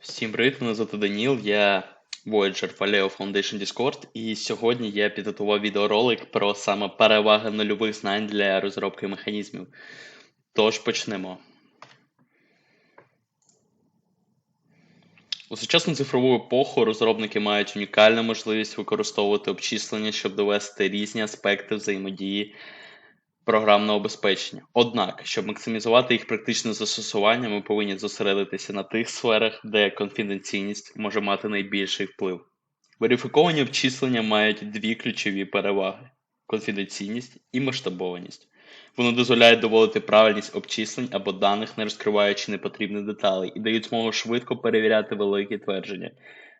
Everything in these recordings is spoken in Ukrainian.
Всім привіт, мене звати Даніл, я Voyager Valeo Foundation Discord, і сьогодні я підготував відеоролик про саме переваги нульових знань для розробки механізмів. Тож почнемо. У сучасну цифрову епоху розробники мають унікальну можливість використовувати обчислення, щоб довести різні аспекти взаємодії програмного обезпечення. Однак, щоб максимізувати їх практичне застосування, ми повинні зосередитися на тих сферах, де конфіденційність може мати найбільший вплив. Верифіковані обчислення мають дві ключові переваги: конфіденційність і масштабованість. Вони дозволяють доводити правильність обчислень або даних, не розкриваючи непотрібних деталей, і дають змогу швидко перевіряти великі твердження.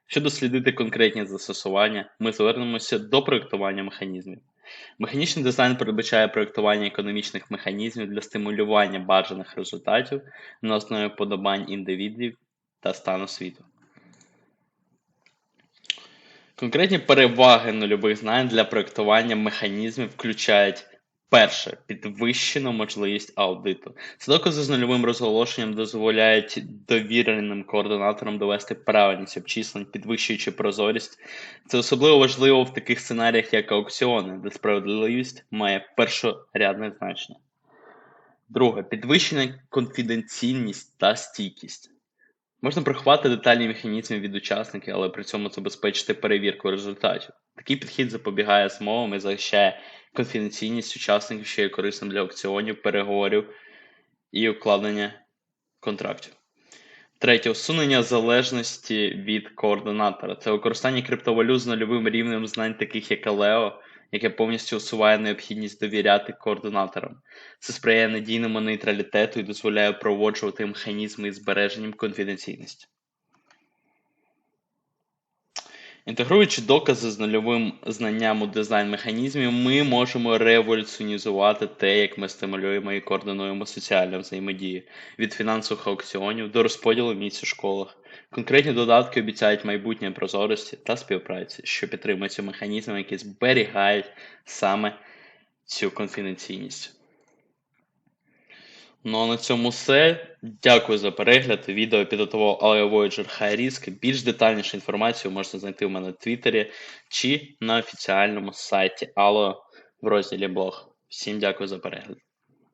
Щоб дослідити конкретні застосування, ми звернемося до проєктування механізмів. Механічний дизайн передбачає проєктування економічних механізмів для стимулювання бажаних результатів на основі подобань індивідів та стану світу. Конкретні переваги нульових знань для проєктування механізмів включають перше підвищену можливість аудиту. Це докази з нульовим розголошенням дозволяють довіреним координаторам довести правильність обчислень, підвищуючи прозорість. Це особливо важливо в таких сценаріях, як аукціони, де справедливість має першорядне значення. Друге підвищена конфіденційність та стійкість. Можна приховати детальні механізми від учасників, але при цьому забезпечити перевірку результатів. Такий підхід запобігає змовам і захищає конфіденційність учасників, що є корисним для аукціонів, переговорів і укладення контрактів. Третє усунення залежності від координатора. Це використання криптовалют з нульовим рівнем знань, таких як Алео, яке повністю усуває необхідність довіряти координаторам. Це сприяє надійному нейтралітету і дозволяє проводжувати механізми із збереженням конфіденційності. Інтегруючи докази з нульовим знанням у дизайн механізмів, ми можемо революціонізувати те, як ми стимулюємо і координуємо соціальну взаємодію від фінансових аукціонів до розподілу місць у школах. Конкретні додатки обіцяють майбутнє прозорості та співпраці, що підтримуються механізмами, які зберігають саме цю конфіденційність. Ну а на цьому все. Дякую за перегляд. Відео підготував Alio Voyager High. Більш детальнішу інформацію можна знайти у мене в Твіттері чи на офіціальному сайті Alio в розділі блог. Всім дякую за перегляд.